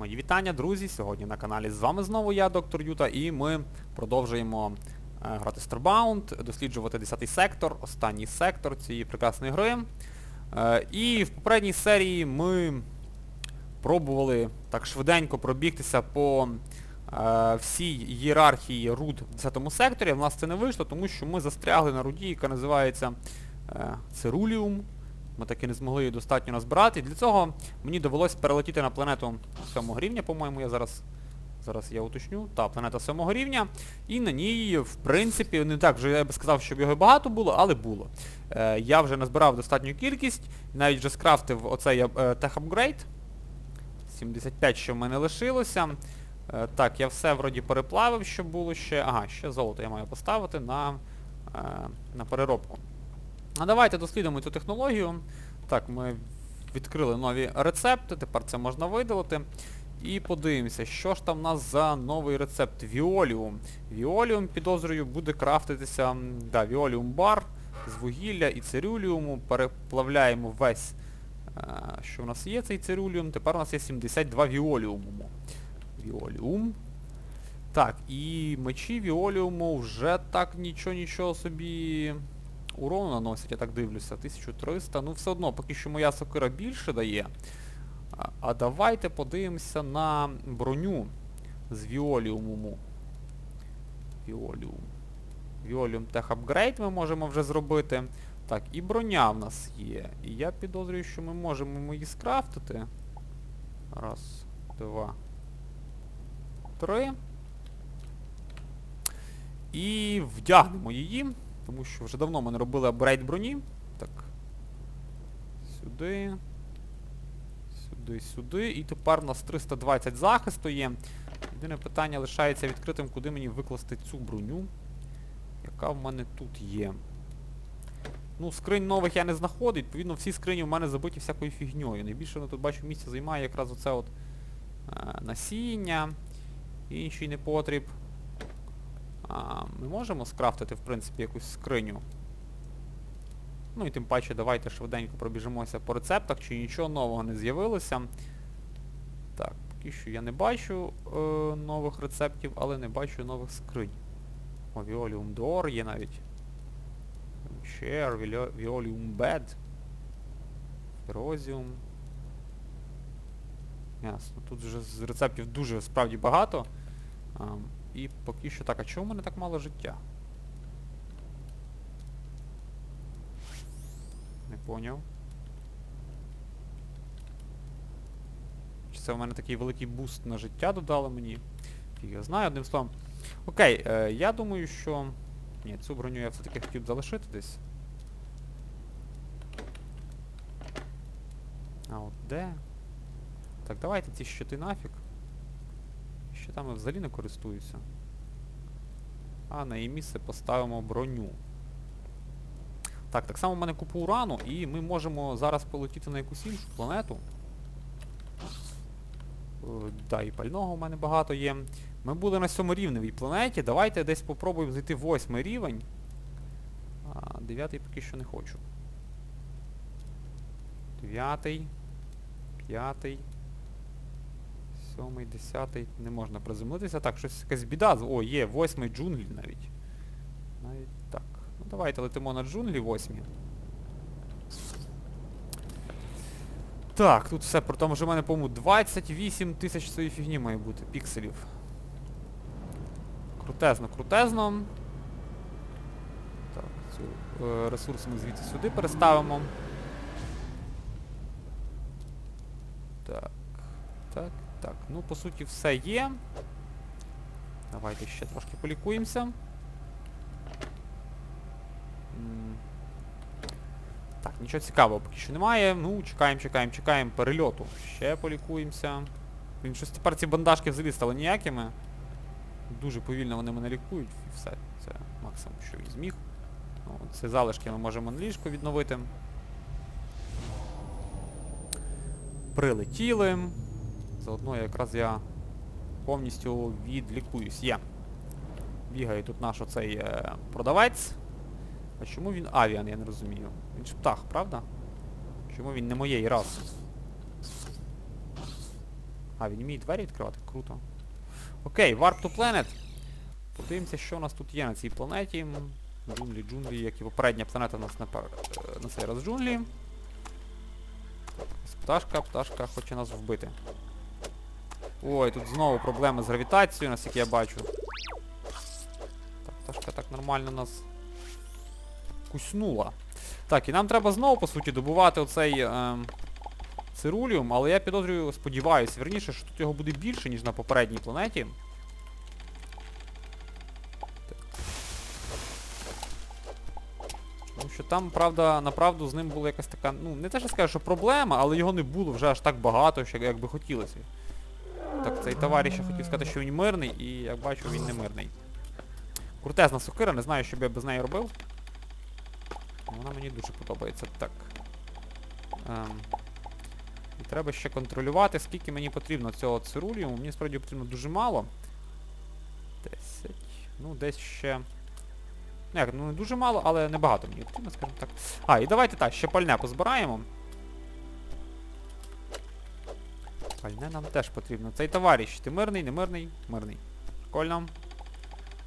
Мої вітання, друзі! Сьогодні на каналі з вами знову я, доктор Юта, і ми продовжуємо е, грати Starbound, досліджувати 10-й сектор, останній сектор цієї прекрасної гри. Е, і в попередній серії ми пробували так швиденько пробігтися по е, всій ієрархії руд в 10 секторі. В нас це не вийшло, тому що ми застрягли на руді, яка називається е, Ми таки не змогли її достатньо назбирати. Для цього мені довелось перелетіти на планету 7 рівня, по-моєму, я зараз зараз я уточню. Та, планета 7 рівня. І на ній, в принципі, не так вже я би сказав, щоб його багато було, але було. Е, я вже назбирав достатню кількість, навіть вже скрафтив оцей е, Upgrade. 75, що в мене лишилося. Е, так, я все вроді переплавив, що було ще. Ага, ще золото я маю поставити на, е, на переробку. А давайте дослідимо цю технологію. Так, ми відкрили нові рецепти, тепер це можна видалити. І подивимося, що ж там в нас за новий рецепт. Віоліум. Віоліум, підозрюю, буде крафтитися. Да, Віоліум бар з вугілля і цирюліуму. Переплавляємо весь, е, що в нас є цей цирюліум. Тепер у нас є 72 віоліуму. Віоліум. Так, і мечі Віоліуму вже так нічого нічого собі урону наносять, я так дивлюся. 1300. Ну все одно, поки що моя сокира більше дає. А, давайте подивимося на броню з Віоліуму. Віоліум. Віоліум Tech Upgrade ми можемо вже зробити. Так, і броня в нас є. І я підозрюю, що ми можемо її скрафтити. Раз, два, три. І вдягнемо її, тому що вже давно ми не робили апгрейд броні. Так. Сюди. Сюди, сюди. І тепер у нас 320 захисту є. Єдине питання лишається відкритим, куди мені викласти цю броню, яка в мене тут є. Ну, скринь нових я не знаходив, відповідно всі скрині в мене забиті всякою фігньою. Найбільше я тут бачу місця займає якраз оце от е, насіння, інший непотріб. А, ми можемо скрафтити, в принципі, якусь скриню. Ну і тим паче давайте швиденько пробіжимося по рецептах, чи нічого нового не з'явилося. Так, поки що я не бачу е, нових рецептів, але не бачу нових скринь. О, Violeum Door є навіть. Vio- Violeum Bed. Ferocium. Ясно. Тут вже з рецептів дуже справді багато. І поки що так, а чому в мене так мало життя? Не поняв. Чи це в мене такий великий буст на життя додало мені? Фіг я знаю, одним словом. Окей, е, я думаю, що... Ні, цю броню я все-таки хотів залишити десь. А от де? Так, давайте ці щити нафіг. Щитами взагалі не користуюся. А на її місце поставимо броню. Так, так само в мене купу урану, і ми можемо зараз полетіти на якусь іншу планету. Е, Да, і пального в мене багато є. Ми були на сьоморівневій планеті. Давайте десь попробуємо зайти восьмий рівень. А, дев'ятий поки що не хочу. Дев'ятий. П'ятий. Сьомий, десятий. Не можна приземлитися. Так, щось якась біда. О, є, восьмий джунглі навіть. Навіть так. Ну давайте летимо на джунглі восьмі. Так, тут все, при тому що в мене, по-моєму, 28 тисяч цієї фігні має бути, пікселів. Крутезно, крутезно. Так, цю е, ресурс ми звідси сюди переставимо. Так, так, так. Ну, по суті, все є. Давайте ще трошки полікуємося. Так, нічого цікавого поки що немає. Ну, чекаємо, чекаємо, чекаємо перельоту. Ще полікуємося. Він щось тепер ці бандажки взагалі стали ніякими. Дуже повільно вони мене лікують і все. Це максимум, що він зміг. Ну, Ці залишки ми можемо на ліжку відновити. Прилетіли. Заодно якраз я повністю відлікуюсь. Є. Бігає тут наш оцей е, продавець. А чому він авіан, я не розумію. Він ж птах, правда? Чому він не моєї раси? А, він вміє двері відкривати? Круто. Окей, Warp to Planet. Подивимося, що у нас тут є на цій планеті. Джунглі, джунглі, як і попередня планета у нас на, на цей раз джунглі. Пташка, пташка хоче нас вбити. Ой, тут знову проблеми з гравітацією, наскільки я бачу. Так, пташка так нормально нас куснула. Так, і нам треба знову, по суті, добувати оцей ем, цируліум, але я підозрюю, сподіваюся, верніше, що тут його буде більше, ніж на попередній планеті. Тому що там, правда, направду з ним була якась така, ну, не те, що скажу, що проблема, але його не було вже аж так багато, як би хотілося. Так, цей товариш я хотів сказати, що він мирний, і як бачу, він не мирний. Крутезна сокира, не знаю, що б я без неї робив. Вона мені дуже подобається. Так. Ем. І треба ще контролювати, скільки мені потрібно цього цируліуму. Мені справді потрібно дуже мало. 10. Ну, десь ще. Як, ну не дуже мало, але небагато мені потрібно, скажімо так. А, і давайте так, ще пальне позбираємо. Пальне нам теж потрібно. Цей товариш, ти мирний, не мирний? Мирний. Прикольно.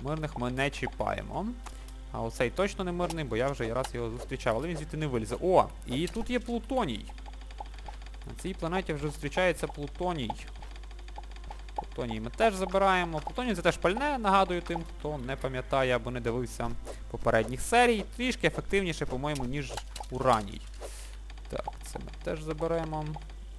Мирних ми не чіпаємо. А оцей точно не мирний, бо я вже раз його зустрічав, але він звідти не вилізе. О! І тут є Плутоній. На цій планеті вже зустрічається Плутоній. Плутоній ми теж забираємо. Плутоній це теж пальне, нагадую тим, хто не пам'ятає або не дивився попередніх серій. Трішки ефективніше, по-моєму, ніж ураній. Так, це ми теж заберемо.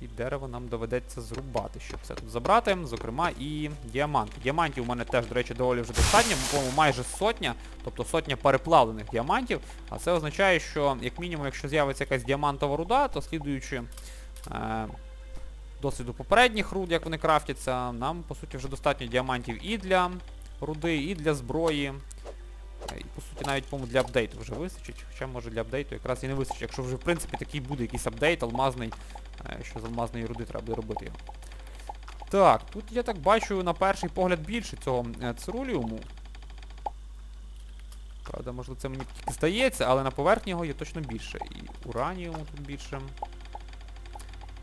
І дерево нам доведеться зрубати, щоб це тут забрати. Зокрема, і діамант. Діамантів у мене теж, до речі, доволі вже достатньо, по-моєму, майже сотня, тобто сотня переплавлених діамантів. А це означає, що, як мінімум, якщо з'явиться якась діамантова руда, то слідуючи е, досвіду попередніх руд, як вони крафтяться, нам, по суті, вже достатньо діамантів і для руди, і для зброї. Е, І, по суті, навіть, по-моєму, для апдейту вже вистачить. Хоча, може, для апдейту якраз і не вистачить. Якщо вже, в принципі, такий буде якийсь апдейт алмазний, що з алмазної руди треба буде робити його. Так, тут я так бачу на перший погляд більше цього е, цируліуму. Правда, можливо, це мені тільки здається, але на поверхні його є точно більше. І ураніуму тут більше.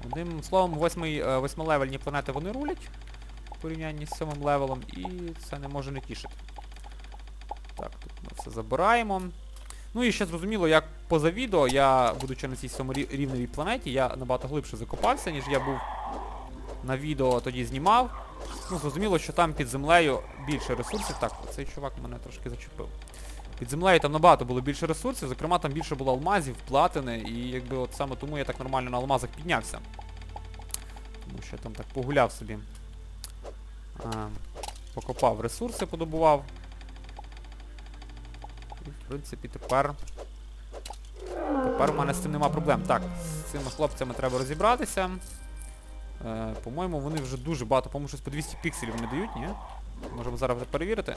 Одним словом, восьмий, е, восьмилевельні планети вони рулять в порівнянні з сьомим левелом, і це не може не тішити. Так, тут ми все забираємо. Ну і ще зрозуміло, як поза відео, я, будучи на цій сьоморівневій планеті, я набагато глибше закопався, ніж я був на відео тоді знімав. Ну, зрозуміло, що там під землею більше ресурсів. Так, цей чувак мене трошки зачепив. Під землею там набагато було більше ресурсів, зокрема там більше було алмазів, платини, і якби от саме тому я так нормально на алмазах піднявся. Тому що я там так погуляв собі. А, покопав ресурси, подобував. Принципі, тепер... Тепер у мене з цим нема проблем. Так, з цими хлопцями треба розібратися. Е, по-моєму, вони вже дуже багато, по-моєму, щось по 200 пікселів не дають, ні? Можемо зараз вже перевірити.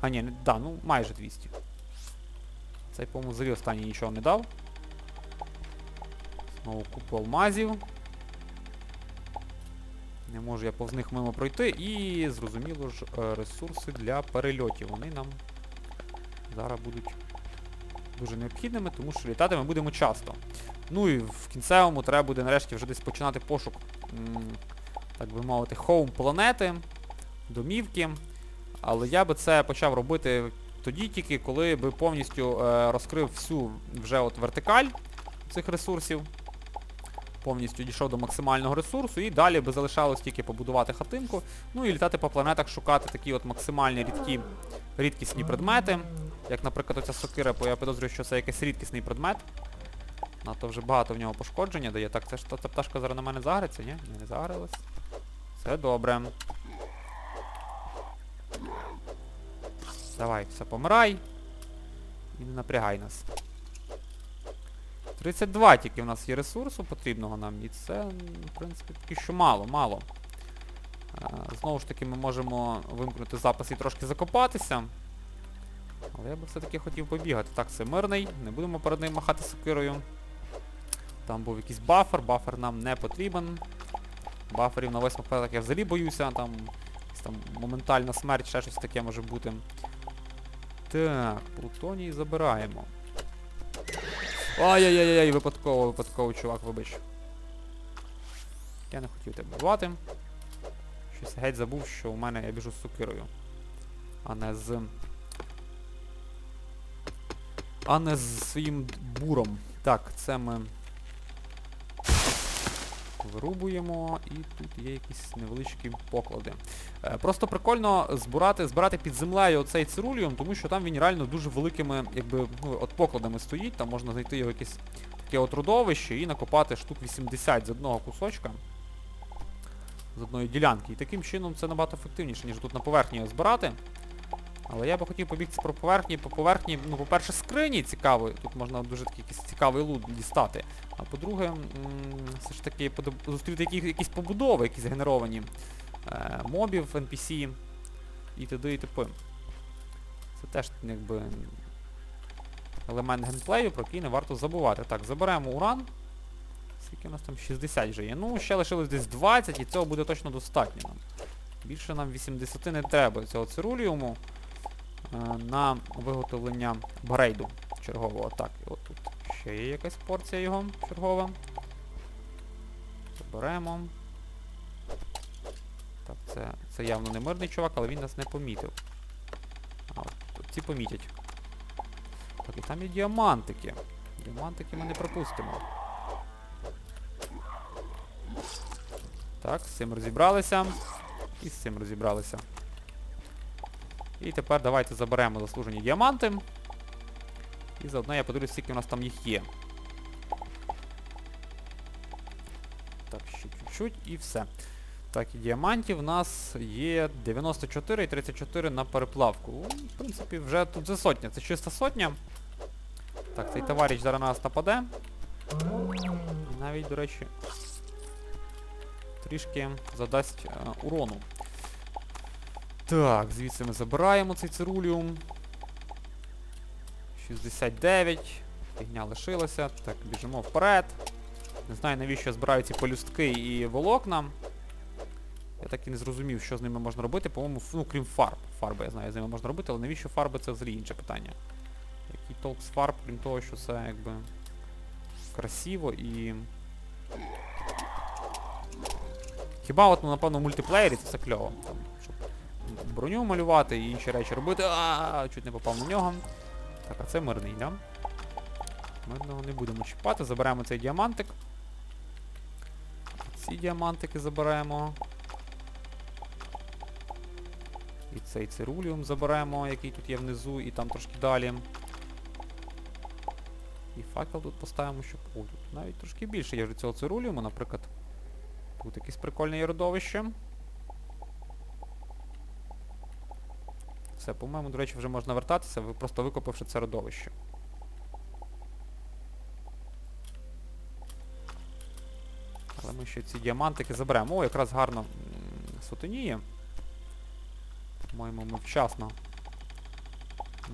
А ні, не, да, ну майже 200. Цей, по-моєму, взагалі останній нічого не дав. Знову купу алмазів. Не можу я повз них мимо пройти. І, зрозуміло ж, е, ресурси для перельотів. Вони нам зараз будуть дуже необхідними, тому що літати ми будемо часто. Ну і в кінцевому треба буде нарешті вже десь починати пошук, так би мовити, хоум планети, домівки. Але я би це почав робити тоді тільки, коли би повністю е, розкрив всю вже от вертикаль цих ресурсів. Повністю дійшов до максимального ресурсу і далі би залишалось тільки побудувати хатинку, ну і літати по планетах, шукати такі от максимальні рідкі, рідкісні предмети. Як, наприклад, оця сокира, бо я підозрюю, що це якийсь рідкісний предмет. Надто вже багато в нього пошкодження дає. Так, це ж та, та пташка зараз на мене загриться, ні? Ні, не загрилась. Все добре. Давай, все, помирай. І не напрягай нас. 32 тільки в нас є ресурсу потрібного нам, і це, в принципі, таки що мало, мало. Е, Знову ж таки ми можемо вимкнути запис і трошки закопатися. Але я би все-таки хотів побігати. Так, це мирний, не будемо перед ним махати сокирою. Там був якийсь бафер, бафер нам не потрібен. Баферів на восьмих планетах я взагалі боюся, там, там моментальна смерть, ще щось таке може бути. Так, Плутоній забираємо. Ай-яй-яй-яй, випадково, випадково, чувак, вибач. Я не хотів тебе бувати. Щось геть забув, що у мене я біжу з сокирою. А не з. А не з своїм буром. Так, це ми вирубуємо і тут є якісь невеличкі поклади. Е, Просто прикольно збирати, збирати під землею оцей цируліум, тому що там він реально дуже великими якби, ну, от покладами стоїть, там можна знайти його якесь таке от родовище і накопати штук 80 з одного кусочка. З одної ділянки. І таким чином це набагато ефективніше, ніж тут на поверхні його збирати. Але я би хотів побігти по поверхні, по поверхні, ну, по-перше, скрині цікаві, тут можна дуже такий якийсь цікавий лут дістати. А по-друге, все ж таки зустріти які, якісь побудови, якісь генеровані е, мобів, NPC і т.д. і т.п. Це теж якби елемент геймплею, про який не варто забувати. Так, заберемо уран. Скільки у нас там 60 вже є. Ну, ще лишилось десь 20 і цього буде точно достатньо нам. Більше нам 80 не треба цього цируліуму на виготовлення брейду чергового. Так, і от тут ще є якась порція його чергова. Заберемо. Так, це, це явно не мирний чувак, але він нас не помітив. А, от ці помітять. Так, і там є діамантики. Діамантики ми не пропустимо. Так, з цим розібралися. І з цим розібралися. І тепер давайте заберемо заслужені діаманти. І заодно я подивлюсь, скільки у нас там їх є. Так, ще чуть-чуть і все. Так, і діамантів у нас є 94 і 34 на переплавку. В принципі, вже тут за сотня. Це чиста сотня. Так, цей товариш зараз на нас нападе. Навіть, до речі, трішки задасть е, урону. Так, звідси ми забираємо цей цируліум. 69. Фігня лишилася. Так, біжимо вперед. Не знаю навіщо збираю ці полюстки і волокна. Я так і не зрозумів, що з ними можна робити. По-моєму, ну крім фарб. Фарби, я знаю, з ними можна робити, але навіщо фарби це взагалі інше питання. Який толк з фарб, крім того, що це якби красиво і. Хіба от, ну, напевно, в мультиплеєрі це все кльово. Там, броню малювати і інші речі робити. А, чуть не попав на нього. Так, а це мирний, да? Мирного не будемо чіпати, заберемо цей діамантик. Ці діамантики заберемо. І цей цируліум заберемо, який тут є внизу, і там трошки далі. І факел тут поставимо, щоб... О, тут навіть трошки більше є вже цього цируліуму, наприклад. Тут якесь прикольне родовище. Все, по-моєму, до речі, вже можна вертатися, просто викопавши це родовище. Але ми ще ці діамантики заберемо. О, якраз гарно сутеніє. По-моєму, ми вчасно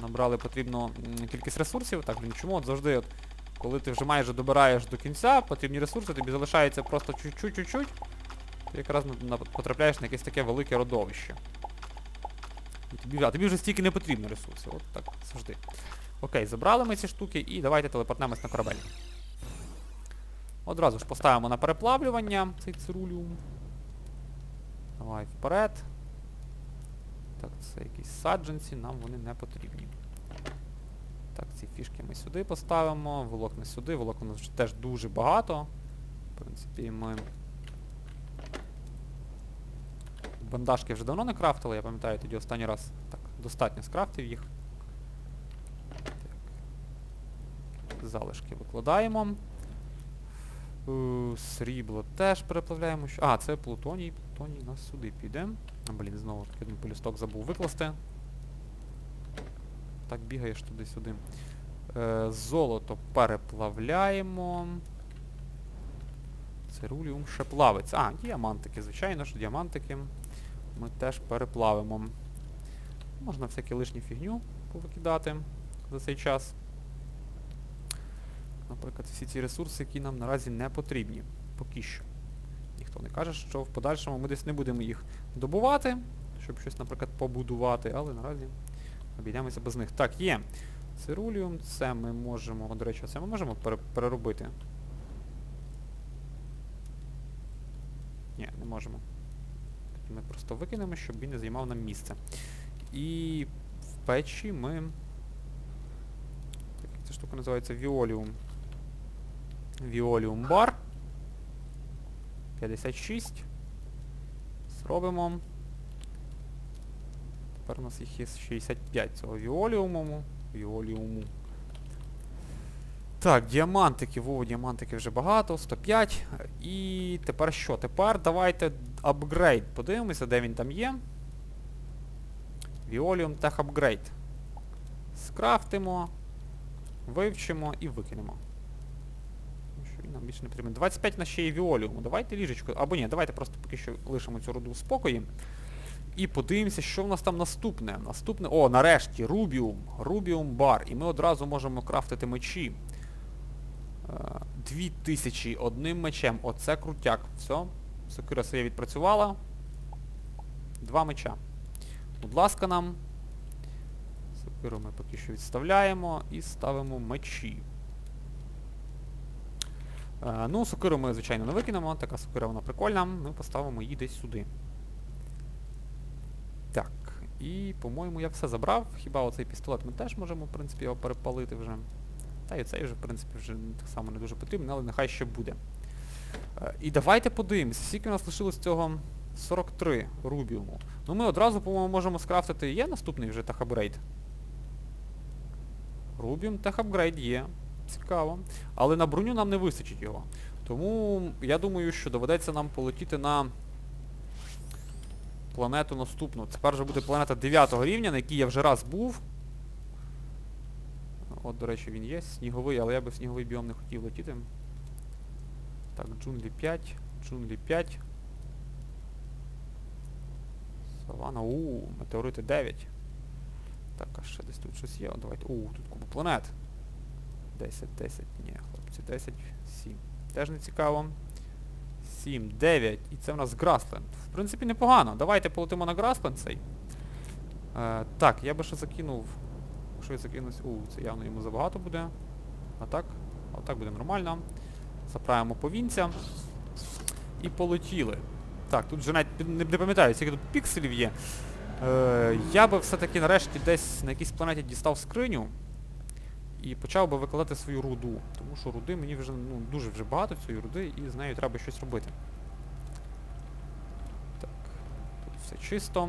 набрали потрібну кількість ресурсів. Так, блін, чому от завжди, от, коли ти вже майже добираєш до кінця, потрібні ресурси, тобі залишається просто чуть-чуть-чуть, ти якраз потрапляєш на якесь таке велике родовище. Тобі, а тобі вже стільки не потрібно ресурсів. От так завжди. Окей, забрали ми ці штуки і давайте телепортнемось на корабель. Одразу ж поставимо на переплавлювання цей цируліум. Давай вперед. Так, це якісь саджанці, нам вони не потрібні. Так, ці фішки ми сюди поставимо, волокна сюди, волокна вже теж дуже багато. В принципі, ми бандажки вже давно не крафтили, я пам'ятаю тоді останній раз так, достатньо скрафтив їх. Так. Залишки викладаємо. Е, Срібло теж переплавляємо. А, це плутоній. Плутоній у нас сюди піде. Блін, знову таки один полісток забув викласти. Так бігаєш туди-сюди. Е, золото переплавляємо. Цируліум ще плавиться. А, діамантики, звичайно ж, діамантики. Ми теж переплавимо. Можна всяку лишню фігню повикидати за цей час. Наприклад, всі ці ресурси, які нам наразі не потрібні. Поки що. Ніхто не каже, що в подальшому ми десь не будемо їх добувати, щоб щось, наприклад, побудувати, але наразі обійдемося без них. Так, є. Цируліум, це ми можемо, до речі, це ми можемо пере- переробити. Ні, не можемо. Ми просто викинемо, щоб він не займав нам місце. І в печі ми. Так, ця штука називається Віоліум. Віоліум бар. 56. Зробимо. Тепер у нас їх є 65 цього віоліуму. Віоліуму. Так, діамантики, во, діамантики вже багато, 105. І тепер що? Тепер давайте апгрейд. Подивимося, де він там є. Віоліум Tech Upgrade. Скрафтимо, вивчимо і викинемо. Що він нам більше не потрібен. 25 на ще є віоліуму. Давайте ліжечко. Або ні, давайте просто поки що лишимо цю руду в спокої. І подивимося, що в нас там наступне. Наступне. О, нарешті, Рубіум. Рубіум бар. І ми одразу можемо крафтити мечі. Е, 2000 одним мечем. Оце крутяк. Все. Сокира своє відпрацювала. Два меча. Будь ласка, нам. Сокиру ми поки що відставляємо і ставимо мечі. Е, ну, сокиру ми, звичайно, не викинемо. Така сокира вона прикольна. Ми поставимо її десь сюди. Так. І, по-моєму, я все забрав. Хіба оцей пістолет ми теж можемо, в принципі, його перепалити вже. Та і цей вже, в принципі, вже так само не дуже потрібен, але нехай ще буде. Е, І давайте подивимося, скільки у нас лишилось цього 43 рубіуму. Ну ми одразу, по-моєму, можемо скрафтити. Є наступний вже техапгрейд? Рубіум техапгрейд є. Цікаво. Але на броню нам не вистачить його. Тому я думаю, що доведеться нам полетіти на планету наступну. Тепер вже буде планета 9 рівня, на якій я вже раз був. От, до речі, він є, сніговий, але я би в сніговий біом не хотів летіти. Так, джунглі 5, джунглі 5. Савана, у, метеорити 9. Так, а ще десь тут щось є. О, давайте. У, тут купа планет. 10, 10, ні, хлопці, 10, 7. Теж не цікаво. 7, 9. І це в нас Грасленд. В принципі, непогано. Давайте полетимо на Грасленд цей. Е, так, я би ще закинув. Якщо я закинусь... У, це явно йому забагато буде. А так? А так буде нормально. Заправимо повінця. І полетіли. Так, тут вже навіть не, пам'ятаю, скільки тут пікселів є. Е, я би все-таки нарешті десь на якійсь планеті дістав скриню і почав би викладати свою руду. Тому що руди мені вже ну, дуже вже багато цієї руди і з нею треба щось робити. Так, тут все чисто.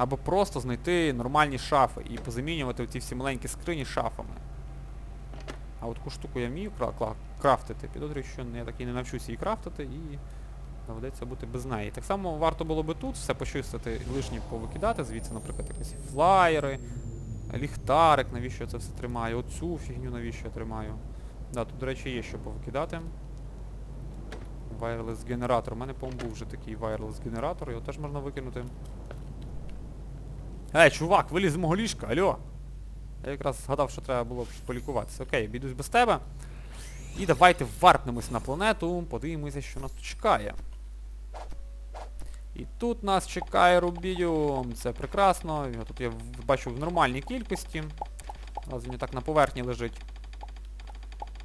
Або просто знайти нормальні шафи і позамінювати ці всі маленькі скрині шафами. А от таку штуку я вмію крафтити. Підозрюю, що я так і не навчуся її крафтити і доведеться бути без неї. Так само варто було би тут все почистити, лишнє повикидати, звідси, наприклад, якісь флаєри, ліхтарик, навіщо я це все тримаю, оцю фігню навіщо я тримаю. Да, тут, до речі, є що повикидати. Wireless генератор. У мене, по-моєму, був вже такий wireless генератор, його теж можна викинути. Ей, чувак, виліз з мого ліжка, алло! Я якраз згадав, що треба було полікуватися. Окей, обійдусь без тебе. І давайте варпнемось на планету, подивимося, що нас тут чекає. І тут нас чекає Рубіум. Це прекрасно. Його тут я бачу в нормальній кількості. Але він так на поверхні лежить.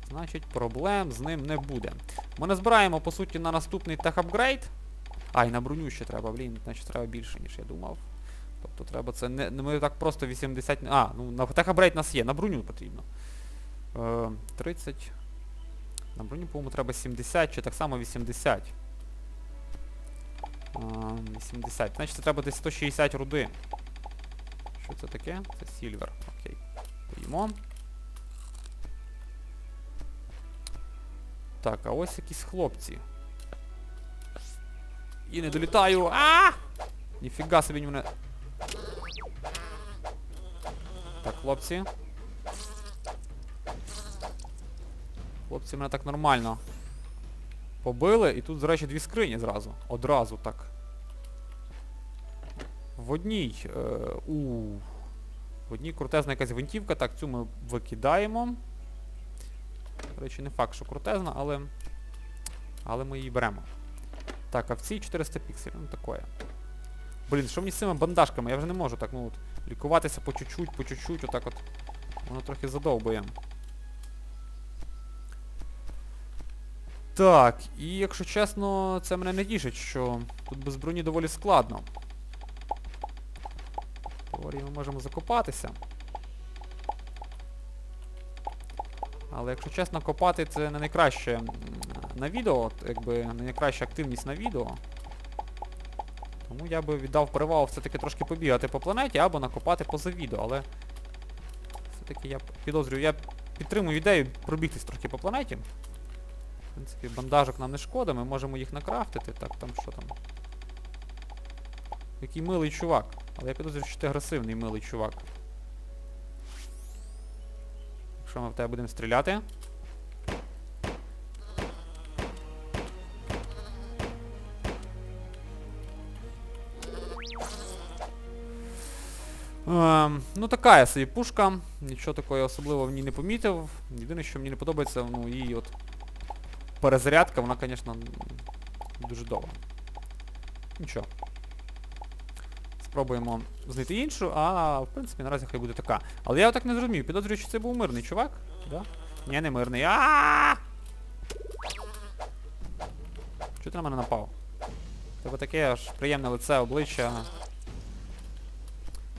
Значить, проблем з ним не буде. Ми не збираємо, по суті, на наступний техапгрейд. А, і на броню ще треба, блін, значить треба більше, ніж я думав. Тобто треба це не, ми так просто 80... А, ну на техапгрейд нас є, на броню потрібно. Е, 30. На броню, по-моєму, треба 70 чи так само 80. А, 80. Значить це треба десь 160 руди. Що це таке? Це сільвер. Окей. Поїмо. Так, а ось якісь хлопці. І не долітаю. А! Ніфіга собі мене. Так, хлопці. Хлопці мене так нормально побили, і тут, до речі, дві скрині зразу. Одразу так. В одній. Е, у. В одній крутезна якась гвинтівка. Так, цю ми викидаємо. До речі, не факт, що крутезна, але. Але ми її беремо. Так, а в цій 400 пікселів, ну такое. Блін, що мені з цими бандажками? Я вже не можу так, ну от, лікуватися по чуть-чуть, по чуть-чуть, отак от. Воно трохи задовбує. Так, і якщо чесно, це мене не тішить, що тут без броні доволі складно. В ми можемо закопатися. Але якщо чесно, копати це не найкраще на відео, якби не найкраща активність на відео. Тому я би віддав перевагу все-таки трошки побігати по планеті або накопати поза відео, але все-таки я підозрюю, я підтримую ідею пробігтись трохи по планеті. В принципі, бандажок нам не шкода, ми можемо їх накрафтити. Так, там що там? Який милий чувак. Але я підозрюю, що ти агресивний милий чувак. Якщо ми в тебе будемо стріляти. Ем, ну така я собі пушка. Нічого такого я особливо в ній не помітив. Єдине, що мені не подобається, ну її от перезарядка, вона, звісно, дуже довга. Нічого. Спробуємо знайти іншу, а в принципі наразі хай буде така. Але я так не зрозумів, підозрюю, що це був мирний чувак. Да? Ні, не мирний. а Чого ти на мене напав? Тебе таке аж приємне лице, обличчя.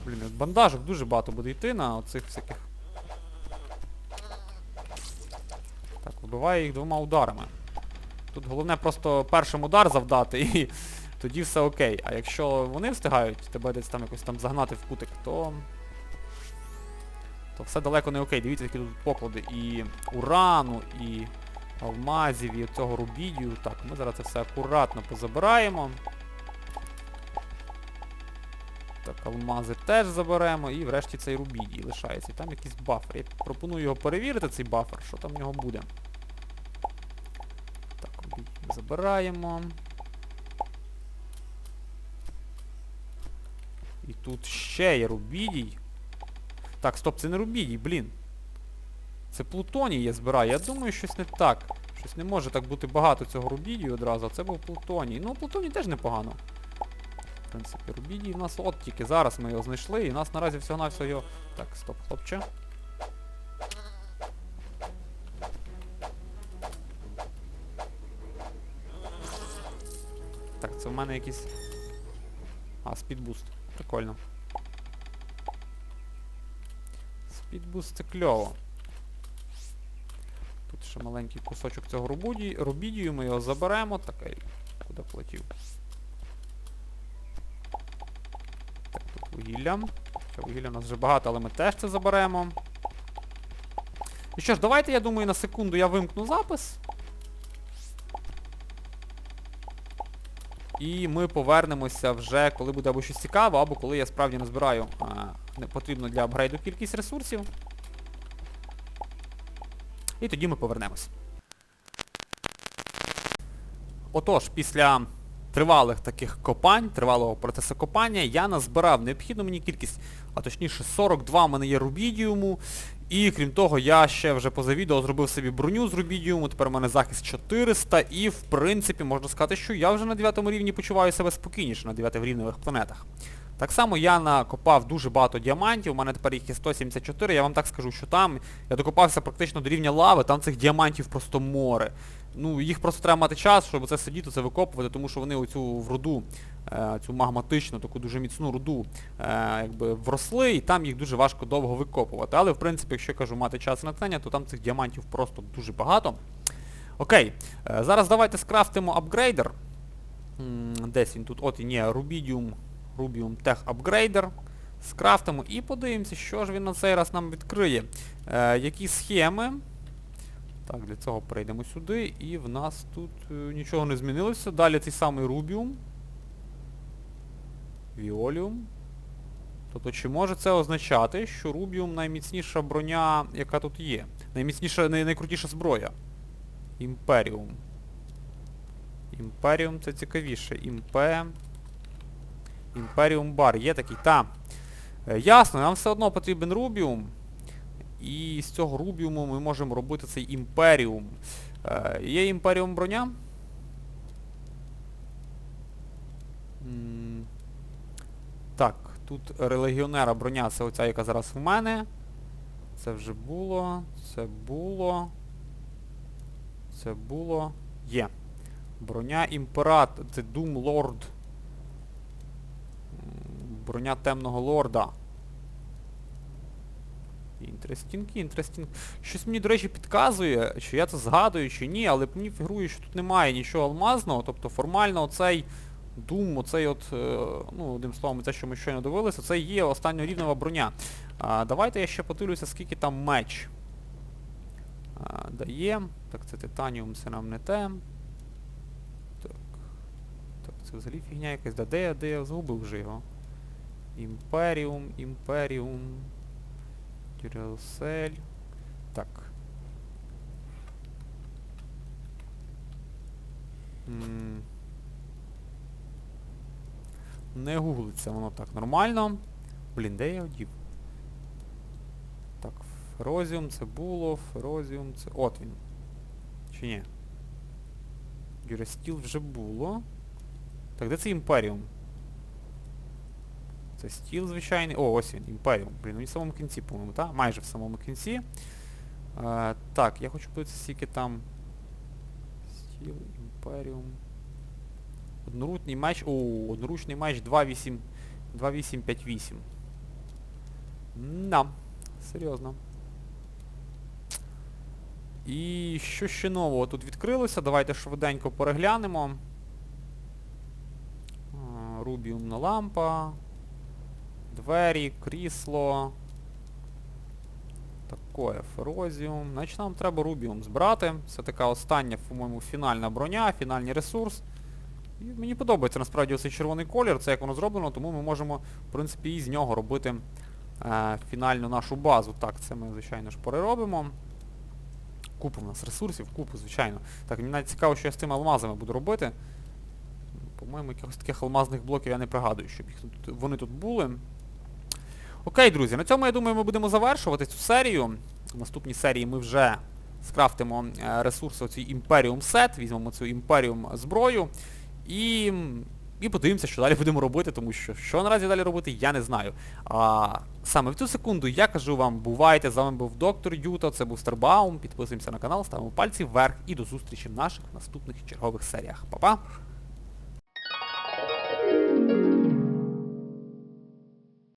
Блін, от бандажок дуже багато буде йти на оцих всяких. Так, вбиваю їх двома ударами. Тут головне просто першим удар завдати і тоді все окей. А якщо вони встигають тебе десь там якось там загнати в кутик, то... То все далеко не окей. Дивіться, які тут поклади і урану, і алмазів, і цього рубідію. Так, ми зараз це все акуратно позабираємо. Алмази теж заберемо і врешті цей рубідій лишається. Там якийсь бафер. Я пропоную його перевірити, цей бафер, що там в нього буде. Так, рубідій забираємо. І тут ще є рубідій. Так, стоп, це не рубідій, блін. Це плутоній я збираю. Я думаю, щось не так. Щось не може так бути багато цього рубідію одразу, а це був плутоній. Ну, плутоній теж непогано. Принципі, рубідій в нас от тільки зараз ми його знайшли, і нас наразі всього-навсього його... Так, стоп, хлопче. Так, це в мене якийсь... А, спідбуст. Прикольно. Спідбуст це кльово. Тут ще маленький кусочок цього рубідію, ми його заберемо. Так, ей, куди полетів? Вугілля. Ще вугілля у нас вже багато, але ми теж це заберемо. І що ж, давайте, я думаю, на секунду я вимкну запис. І ми повернемося вже, коли буде або щось цікаве, або коли я справді назбираю а, не потрібно для апгрейду кількість ресурсів. І тоді ми повернемось. Отож, після тривалих таких копань, тривалого процесу копання, я назбирав необхідну мені кількість, а точніше 42 в мене є рубідіуму. І крім того, я ще вже поза відео зробив собі броню з рубідіуму, тепер у мене захист 400 і в принципі можна сказати, що я вже на 9 рівні почуваю себе спокійніше на 9 рівневих планетах. Так само я накопав дуже багато діамантів, у мене тепер їх є 174, я вам так скажу, що там я докопався практично до рівня лави, там цих діамантів просто море. Ну, їх просто треба мати час, щоб це сидіти, це викопувати, тому що вони оцю в руду, е, цю магматичну, таку дуже міцну руду, е, якби вросли, і там їх дуже важко довго викопувати. Але в принципі, якщо я кажу мати час і натхнення, то там цих діамантів просто дуже багато. Окей, е, зараз давайте скрафтимо апгрейдер. Десь він тут, от і є, Rubidium, Rubium Tech Upgrader. Скрафтимо і подивимося, що ж він на цей раз нам відкриє. Які схеми. Так, для цього перейдемо сюди, і в нас тут е, нічого не змінилося. Далі цей самий Rubium. Віоліум. Тобто, чи може це означати, що Rubium найміцніша броня, яка тут є? Найміцніша, най, найкрутіша зброя. Імперіум. Імперіум це цікавіше. Імпе... Імперіум бар. Є такий. Та. Е, ясно, нам все одно потрібен Рубіум. І з цього Рубіуму ми можемо робити цей Імперіум. Е, є Імперіум броня? Так, тут релегіонера броня, це оця, яка зараз в мене. Це вже було. Це було. Це було. Є. Броня імперат. Це Doom Lord. Броня темного лорда. Інтерестінки, інтерестінг. Щось мені, до речі, підказує, чи я це згадую, чи ні, але мені фігурує, що тут немає нічого алмазного, тобто формально оцей Doom, оцей от, е, ну, одним словом, це, що ми щойно дивилися, це є останньорівнева броня. А, давайте я ще подивлюся, скільки там меч. А, дає. Так, це титаніум, це нам не те. Так. Так, це взагалі фігня якась. Да де я, де я згубив вже його? Імперіум, імперіум. Дюрелсель. Так. М. Не гуглиться воно так нормально. Блін, де я його дів? Так, ферозіум це було, ферозіум це... От він. Чи ні? Дюрестіл вже було. Так, де це імперіум? Це стіл звичайний. О, ось він, імперіум. Блін, ну в самому кінці, по-моєму, так? Майже в самому кінці. Е, так, я хочу подивитися, скільки там. Стіл, імперіум. Одноручний меч. О, одноручний меч 2.858. Да, серйозно. І що ще нового тут відкрилося? Давайте швиденько переглянемо. Рубіумна лампа. Двері, крісло. Такое, ферозіум. Значить нам треба рубіум збирати. Це така остання, по-моєму, фінальна броня, фінальний ресурс. І мені подобається насправді оцей червоний колір, це як воно зроблено, тому ми можемо, в принципі, і з нього робити е, фінальну нашу базу. Так, це ми, звичайно ж, переробимо. Купу в нас ресурсів, купу, звичайно. Так, мені навіть цікаво, що я з тими алмазами буду робити. По-моєму, якихось таких алмазних блоків я не пригадую, щоб їх тут, вони тут були. Окей, друзі, на цьому, я думаю, ми будемо завершувати цю серію. В наступній серії ми вже скрафтимо е, ресурси оцій Imperium Set, візьмемо цю Imperium зброю і, і подивимося, що далі будемо робити, тому що що наразі далі робити, я не знаю. А саме в цю секунду я кажу вам, бувайте, з вами був доктор Юто, це був Старбаум, підписуємося на канал, ставимо пальці вверх і до зустрічі в наших наступних чергових серіях. Па-па!